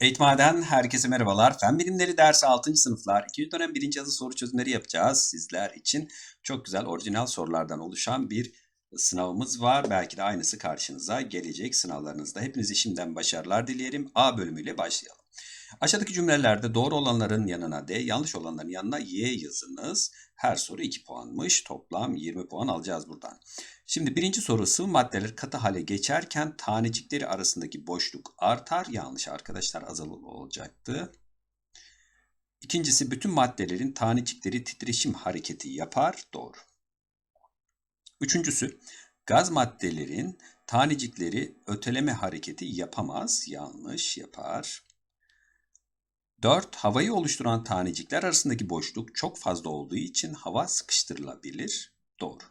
Eğitmaden herkese merhabalar. Fen bilimleri dersi 6. sınıflar 2. dönem 1. yazı soru çözümleri yapacağız. Sizler için çok güzel orijinal sorulardan oluşan bir sınavımız var. Belki de aynısı karşınıza gelecek sınavlarınızda. Hepinize şimdiden başarılar dileyelim. A bölümüyle başlayalım. Aşağıdaki cümlelerde doğru olanların yanına D, yanlış olanların yanına Y yazınız. Her soru 2 puanmış. Toplam 20 puan alacağız buradan. Şimdi birinci soru sıvı maddeler katı hale geçerken tanecikleri arasındaki boşluk artar. Yanlış arkadaşlar azalır olacaktı. İkincisi bütün maddelerin tanecikleri titreşim hareketi yapar. Doğru. Üçüncüsü gaz maddelerin tanecikleri öteleme hareketi yapamaz. Yanlış yapar. 4. Havayı oluşturan tanecikler arasındaki boşluk çok fazla olduğu için hava sıkıştırılabilir. Doğru.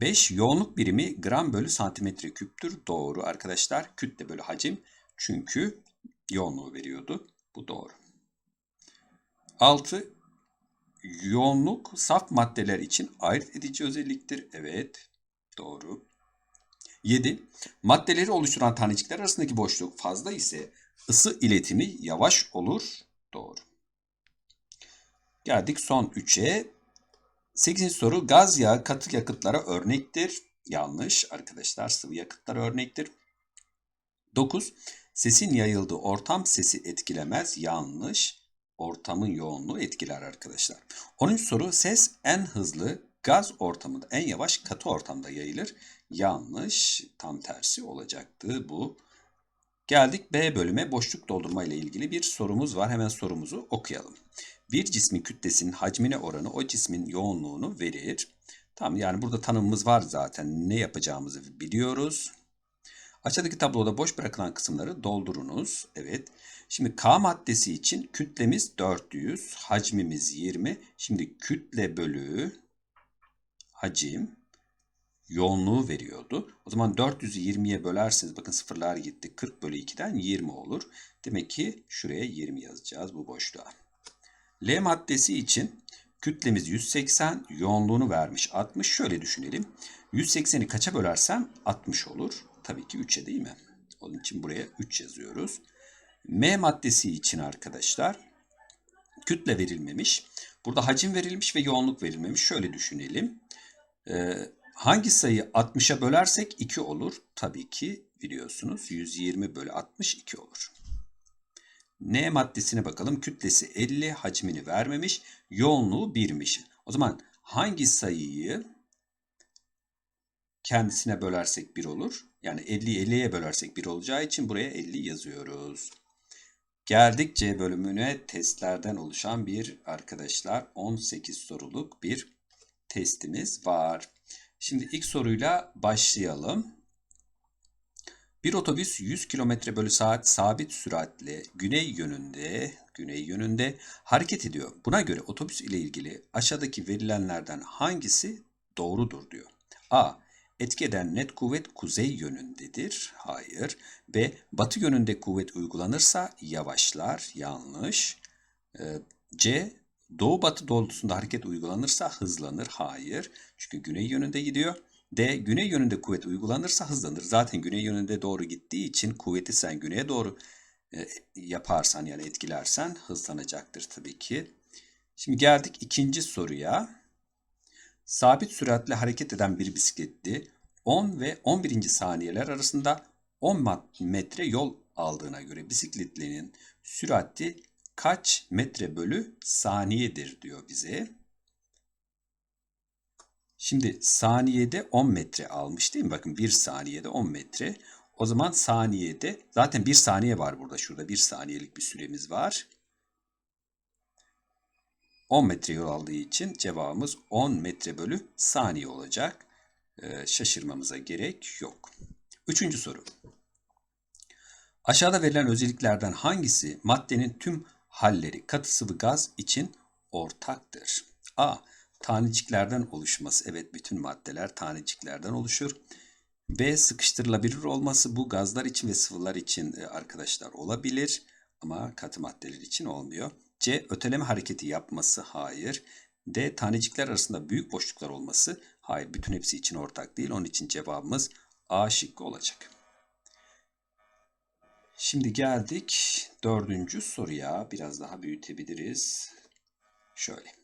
5. Yoğunluk birimi gram bölü santimetre küptür. Doğru arkadaşlar. Kütle bölü hacim. Çünkü yoğunluğu veriyordu. Bu doğru. 6. Yoğunluk saf maddeler için ayırt edici özelliktir. Evet. Doğru. 7. Maddeleri oluşturan tanecikler arasındaki boşluk fazla ise ısı iletimi yavaş olur. Doğru. Geldik son 3'e. 8. soru gaz yağı katı yakıtlara örnektir. Yanlış arkadaşlar sıvı yakıtlar örnektir. 9. Sesin yayıldığı ortam sesi etkilemez. Yanlış. Ortamın yoğunluğu etkiler arkadaşlar. 10. soru ses en hızlı gaz ortamında en yavaş katı ortamda yayılır. Yanlış. Tam tersi olacaktı bu. Geldik B bölüme boşluk doldurma ile ilgili bir sorumuz var. Hemen sorumuzu okuyalım. Bir cismin kütlesinin hacmine oranı o cismin yoğunluğunu verir. Tamam yani burada tanımımız var zaten. Ne yapacağımızı biliyoruz. Aşağıdaki tabloda boş bırakılan kısımları doldurunuz. Evet. Şimdi K maddesi için kütlemiz 400, hacmimiz 20. Şimdi kütle bölü hacim yoğunluğu veriyordu. O zaman 400'ü 20'ye bölerseniz bakın sıfırlar gitti. 40 bölü 2'den 20 olur. Demek ki şuraya 20 yazacağız bu boşluğa. L maddesi için kütlemiz 180, yoğunluğunu vermiş 60. Şöyle düşünelim. 180'i kaça bölersem 60 olur. Tabii ki 3'e değil mi? Onun için buraya 3 yazıyoruz. M maddesi için arkadaşlar kütle verilmemiş. Burada hacim verilmiş ve yoğunluk verilmemiş. Şöyle düşünelim. Ee, hangi sayı 60'a bölersek 2 olur? Tabii ki biliyorsunuz 120 bölü 62 olur. N maddesine bakalım. Kütlesi 50, hacmini vermemiş. Yoğunluğu 1'miş. O zaman hangi sayıyı kendisine bölersek 1 olur? Yani 50'yi 50'ye bölersek 1 olacağı için buraya 50 yazıyoruz. Geldik C bölümüne testlerden oluşan bir arkadaşlar 18 soruluk bir testimiz var. Şimdi ilk soruyla başlayalım. Bir otobüs 100 km bölü saat sabit süratle güney yönünde güney yönünde hareket ediyor. Buna göre otobüs ile ilgili aşağıdaki verilenlerden hangisi doğrudur diyor. A. Etki eden net kuvvet kuzey yönündedir. Hayır. B. Batı yönünde kuvvet uygulanırsa yavaşlar. Yanlış. Ee, C. Doğu batı doğrultusunda hareket uygulanırsa hızlanır. Hayır. Çünkü güney yönünde gidiyor. D. Güney yönünde kuvvet uygulanırsa hızlanır. Zaten güney yönünde doğru gittiği için kuvveti sen güneye doğru e, yaparsan yani etkilersen hızlanacaktır tabii ki. Şimdi geldik ikinci soruya. Sabit süratle hareket eden bir bisikletli 10 ve 11. saniyeler arasında 10 metre yol aldığına göre bisikletlinin sürati kaç metre bölü saniyedir diyor bize. Şimdi saniyede 10 metre almış değil mi? Bakın 1 saniyede 10 metre. O zaman saniyede zaten 1 saniye var burada. Şurada 1 saniyelik bir süremiz var. 10 metre yol aldığı için cevabımız 10 metre bölü saniye olacak. Ee, şaşırmamıza gerek yok. Üçüncü soru. Aşağıda verilen özelliklerden hangisi maddenin tüm halleri katı sıvı gaz için ortaktır? A. Taneciklerden oluşması. Evet bütün maddeler taneciklerden oluşur. B. Sıkıştırılabilir olması bu gazlar için ve sıvılar için e, arkadaşlar olabilir. Ama katı maddeler için olmuyor. C. Öteleme hareketi yapması. Hayır. D. Tanecikler arasında büyük boşluklar olması. Hayır. Bütün hepsi için ortak değil. Onun için cevabımız A şıkkı olacak. Şimdi geldik dördüncü soruya. Biraz daha büyütebiliriz. Şöyle.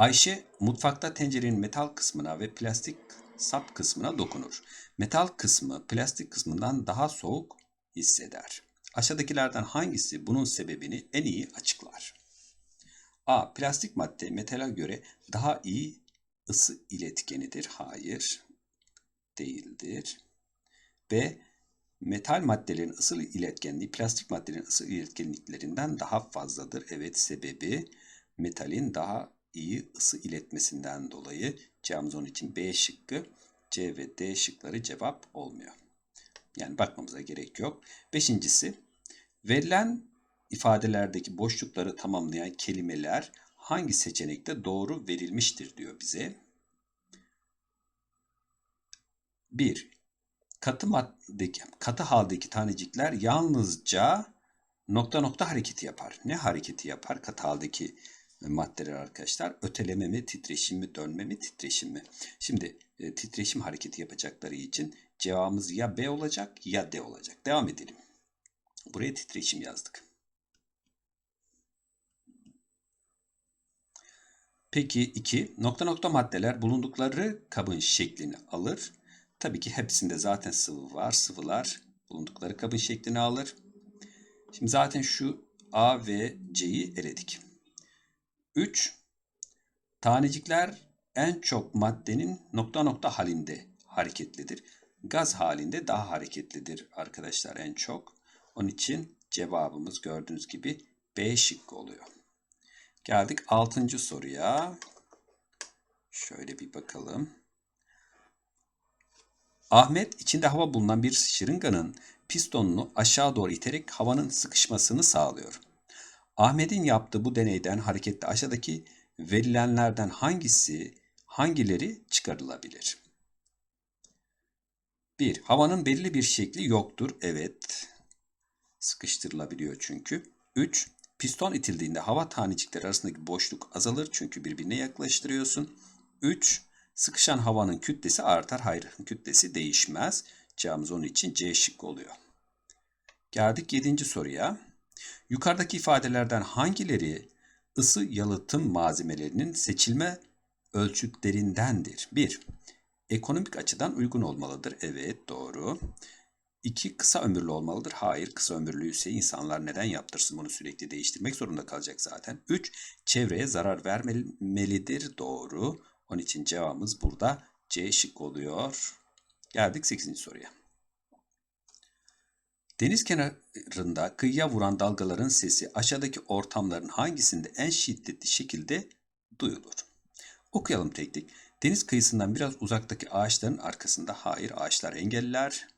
Ayşe mutfakta tencerenin metal kısmına ve plastik sap kısmına dokunur. Metal kısmı plastik kısmından daha soğuk hisseder. Aşağıdakilerden hangisi bunun sebebini en iyi açıklar? A. Plastik madde metale göre daha iyi ısı iletkenidir. Hayır. Değildir. B. Metal maddelerin ısı iletkenliği plastik maddelerin ısı iletkenliklerinden daha fazladır. Evet sebebi metalin daha iyi ısı iletmesinden dolayı onun için B şıkkı. C ve D şıkları cevap olmuyor. Yani bakmamıza gerek yok. Beşincisi verilen ifadelerdeki boşlukları tamamlayan kelimeler hangi seçenekte doğru verilmiştir diyor bize. 1. Katı maddeki, katı haldeki tanecikler yalnızca nokta nokta hareketi yapar. Ne hareketi yapar? Katı haldeki maddeler arkadaşlar. Öteleme mi, titreşim mi, dönme mi, titreşim mi? Şimdi e, titreşim hareketi yapacakları için cevabımız ya B olacak ya D olacak. Devam edelim. Buraya titreşim yazdık. Peki 2. Nokta nokta maddeler bulundukları kabın şeklini alır. Tabii ki hepsinde zaten sıvı var. Sıvılar bulundukları kabın şeklini alır. Şimdi zaten şu A ve C'yi eledik. 3. Tanecikler en çok maddenin nokta nokta halinde hareketlidir. Gaz halinde daha hareketlidir arkadaşlar en çok. Onun için cevabımız gördüğünüz gibi B şıkkı oluyor. Geldik 6. soruya. Şöyle bir bakalım. Ahmet içinde hava bulunan bir şırınganın pistonunu aşağı doğru iterek havanın sıkışmasını sağlıyor. Ahmet'in yaptığı bu deneyden hareketle aşağıdaki verilenlerden hangisi hangileri çıkarılabilir? 1. Havanın belirli bir şekli yoktur. Evet. Sıkıştırılabiliyor çünkü. 3. Piston itildiğinde hava tanecikleri arasındaki boşluk azalır çünkü birbirine yaklaştırıyorsun. 3. Sıkışan havanın kütlesi artar. Hayır, kütlesi değişmez. Cevabımız onun için C şıkkı oluyor. Geldik 7. soruya. Yukarıdaki ifadelerden hangileri ısı yalıtım malzemelerinin seçilme ölçütlerindendir? 1. Ekonomik açıdan uygun olmalıdır. Evet, doğru. 2. Kısa ömürlü olmalıdır. Hayır, kısa ömürlü ise insanlar neden yaptırsın bunu sürekli değiştirmek zorunda kalacak zaten. 3. Çevreye zarar vermelidir. Doğru. Onun için cevabımız burada C şık oluyor. Geldik 8. soruya. Deniz kenarında kıyıya vuran dalgaların sesi aşağıdaki ortamların hangisinde en şiddetli şekilde duyulur? Okuyalım tek tek. Deniz kıyısından biraz uzaktaki ağaçların arkasında hayır ağaçlar engeller.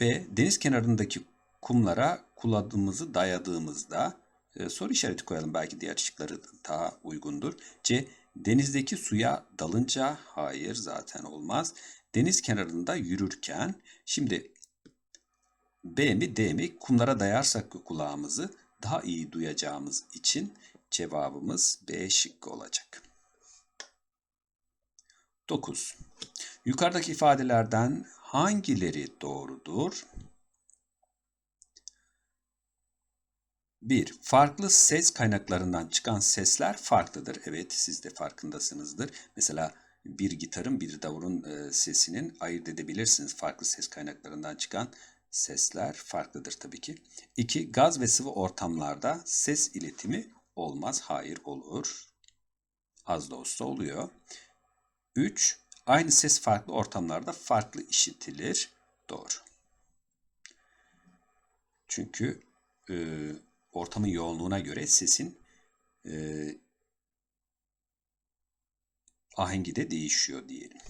Ve deniz kenarındaki kumlara kulağımızı dayadığımızda e, soru işareti koyalım belki diğer şıkları daha uygundur. C. Denizdeki suya dalınca hayır zaten olmaz. Deniz kenarında yürürken şimdi B mi D mi kumlara dayarsak kulağımızı daha iyi duyacağımız için cevabımız B şıkkı olacak. 9. Yukarıdaki ifadelerden hangileri doğrudur? 1. Farklı ses kaynaklarından çıkan sesler farklıdır. Evet siz de farkındasınızdır. Mesela bir gitarın bir davulun sesinin ayırt edebilirsiniz. Farklı ses kaynaklarından çıkan sesler farklıdır tabii ki. 2. Gaz ve sıvı ortamlarda ses iletimi olmaz. Hayır olur. Az da olsa oluyor. 3. Aynı ses farklı ortamlarda farklı işitilir. Doğru. Çünkü e, ortamın yoğunluğuna göre sesin e, ahengi de değişiyor diyelim.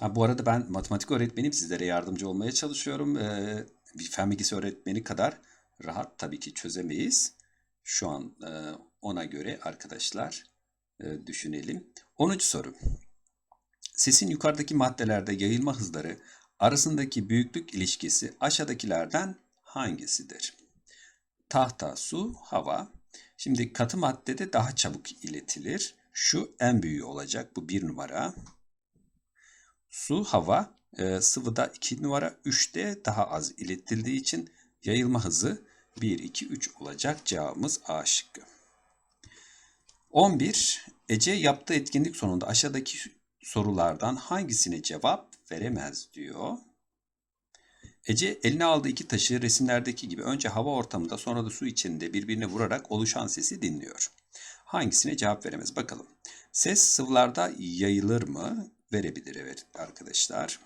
Ha, bu arada ben matematik öğretmenim. Sizlere yardımcı olmaya çalışıyorum. Ee, bir fen bilgisi öğretmeni kadar rahat tabii ki çözemeyiz. Şu an e, ona göre arkadaşlar e, düşünelim. 10. soru. Sesin yukarıdaki maddelerde yayılma hızları arasındaki büyüklük ilişkisi aşağıdakilerden hangisidir? Tahta, su, hava. Şimdi katı maddede daha çabuk iletilir. Şu en büyüğü olacak. Bu bir numara. Su, hava Ee, sıvıda 2 numara 3'te daha az iletildiği için yayılma hızı 1, 2, 3 olacak. Cevabımız A şıkkı. 11. Ece yaptığı etkinlik sonunda aşağıdaki sorulardan hangisine cevap veremez diyor. Ece eline aldığı iki taşı resimlerdeki gibi önce hava ortamında sonra da su içinde birbirine vurarak oluşan sesi dinliyor. Hangisine cevap veremez bakalım. Ses sıvılarda yayılır mı? Verebilir evet arkadaşlar.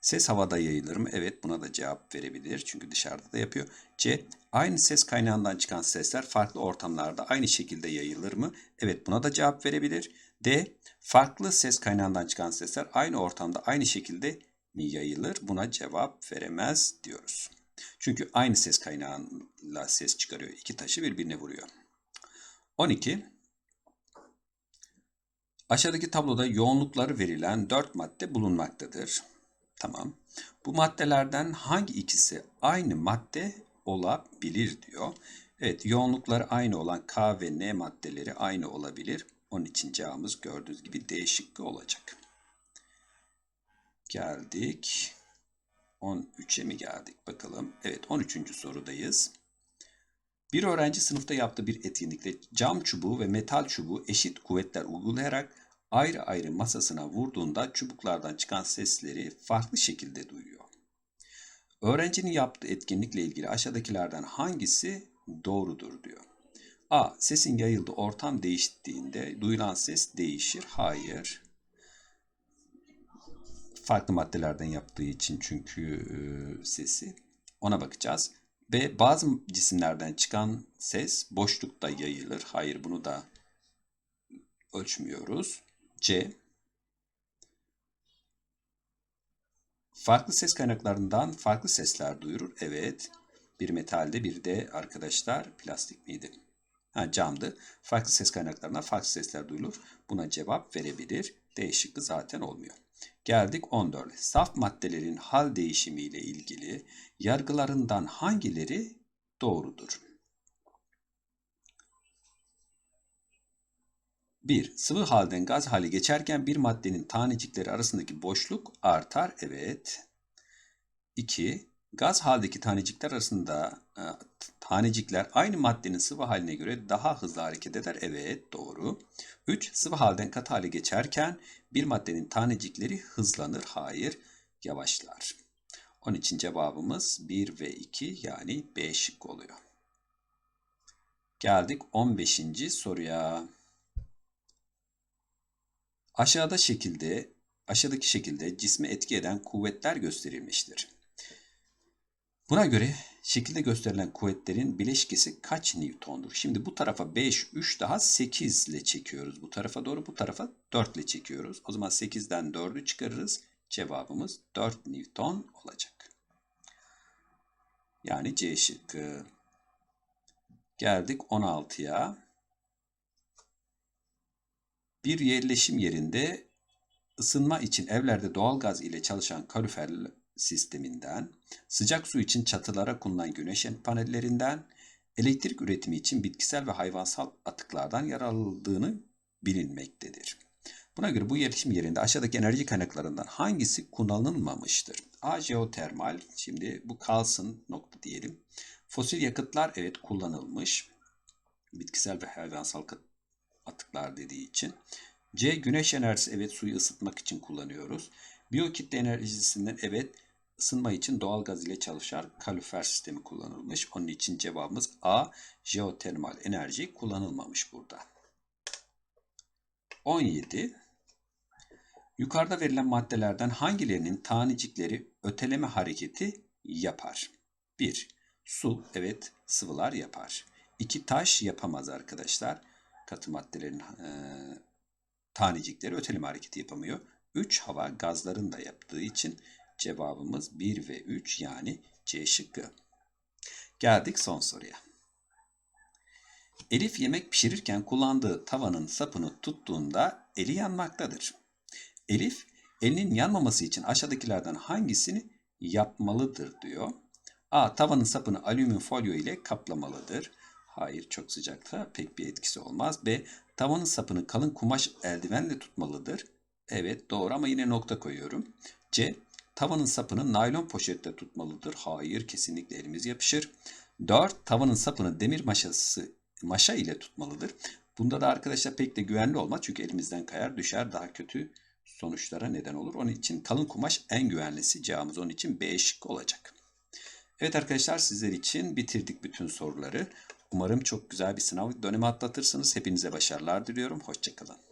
Ses havada yayılır mı? Evet buna da cevap verebilir. Çünkü dışarıda da yapıyor. C. Aynı ses kaynağından çıkan sesler farklı ortamlarda aynı şekilde yayılır mı? Evet buna da cevap verebilir. D. Farklı ses kaynağından çıkan sesler aynı ortamda aynı şekilde mi yayılır? Buna cevap veremez diyoruz. Çünkü aynı ses kaynağıyla ses çıkarıyor. İki taşı birbirine vuruyor. 12. Aşağıdaki tabloda yoğunlukları verilen 4 madde bulunmaktadır. Tamam. Bu maddelerden hangi ikisi aynı madde olabilir diyor. Evet yoğunlukları aynı olan K ve N maddeleri aynı olabilir. Onun için cevabımız gördüğünüz gibi D şıkkı olacak. Geldik. 13'e mi geldik bakalım. Evet 13. sorudayız. Bir öğrenci sınıfta yaptığı bir etkinlikte cam çubuğu ve metal çubuğu eşit kuvvetler uygulayarak ayrı ayrı masasına vurduğunda çubuklardan çıkan sesleri farklı şekilde duyuyor. Öğrencinin yaptığı etkinlikle ilgili aşağıdakilerden hangisi doğrudur diyor. A. Sesin yayıldığı ortam değiştiğinde duyulan ses değişir. Hayır. Farklı maddelerden yaptığı için çünkü e, sesi. Ona bakacağız. B. Bazı cisimlerden çıkan ses boşlukta yayılır. Hayır bunu da ölçmüyoruz. C. Farklı ses kaynaklarından farklı sesler duyurur. Evet. Bir metalde bir de arkadaşlar plastik miydi? Ha, camdı. Farklı ses kaynaklarından farklı sesler duyulur. Buna cevap verebilir. D şıkkı zaten olmuyor. Geldik 14. Saf maddelerin hal değişimiyle ilgili yargılarından hangileri doğrudur? 1. Sıvı halden gaz hale geçerken bir maddenin tanecikleri arasındaki boşluk artar. Evet. 2. Gaz haldeki tanecikler arasında e, tanecikler aynı maddenin sıvı haline göre daha hızlı hareket eder. Evet doğru. 3. Sıvı halden katı hale geçerken bir maddenin tanecikleri hızlanır. Hayır yavaşlar. Onun için cevabımız 1 ve 2 yani B şık oluyor. Geldik 15. soruya. Aşağıda şekilde aşağıdaki şekilde cisme etki eden kuvvetler gösterilmiştir. Buna göre şekilde gösterilen kuvvetlerin bileşkesi kaç Newton'dur? Şimdi bu tarafa 5, 3 daha 8 ile çekiyoruz. Bu tarafa doğru bu tarafa 4 ile çekiyoruz. O zaman 8'den 4'ü çıkarırız. Cevabımız 4 Newton olacak. Yani C şıkkı. Geldik 16'ya. Bir yerleşim yerinde ısınma için evlerde doğalgaz ile çalışan kalorifer sisteminden, sıcak su için çatılara konulan güneş panellerinden, elektrik üretimi için bitkisel ve hayvansal atıklardan yararlandığını bilinmektedir. Buna göre bu yerleşim yerinde aşağıdaki enerji kaynaklarından hangisi kullanılmamıştır? A. Jeotermal. Şimdi bu kalsın nokta diyelim. Fosil yakıtlar evet kullanılmış. Bitkisel ve hayvansal atıklar dediği için. C. Güneş enerjisi evet suyu ısıtmak için kullanıyoruz. Biyokitle enerjisinden evet ısınma için doğal gaz ile çalışan kalorifer sistemi kullanılmış. Onun için cevabımız A. Jeotermal enerji kullanılmamış burada. 17. Yukarıda verilen maddelerden hangilerinin tanecikleri öteleme hareketi yapar? 1. Su, evet sıvılar yapar. 2. Taş yapamaz arkadaşlar. Katı maddelerin e, tanecikleri öteleme hareketi yapamıyor. 3. Hava gazların da yaptığı için cevabımız 1 ve 3 yani C şıkkı. Geldik son soruya. Elif yemek pişirirken kullandığı tavanın sapını tuttuğunda eli yanmaktadır. Elif elinin yanmaması için aşağıdakilerden hangisini yapmalıdır diyor. A. Tavanın sapını alüminyum folyo ile kaplamalıdır. Hayır çok sıcakta pek bir etkisi olmaz. B. Tavanın sapını kalın kumaş eldivenle tutmalıdır. Evet doğru ama yine nokta koyuyorum. C. Tavanın sapını naylon poşette tutmalıdır. Hayır, kesinlikle elimiz yapışır. 4. Tavanın sapını demir maşası maşa ile tutmalıdır. Bunda da arkadaşlar pek de güvenli olmaz çünkü elimizden kayar, düşer, daha kötü sonuçlara neden olur. Onun için kalın kumaş en güvenlisi. Cevabımız onun için B şıkkı olacak. Evet arkadaşlar sizler için bitirdik bütün soruları. Umarım çok güzel bir sınav dönemi atlatırsınız. Hepinize başarılar diliyorum. Hoşçakalın.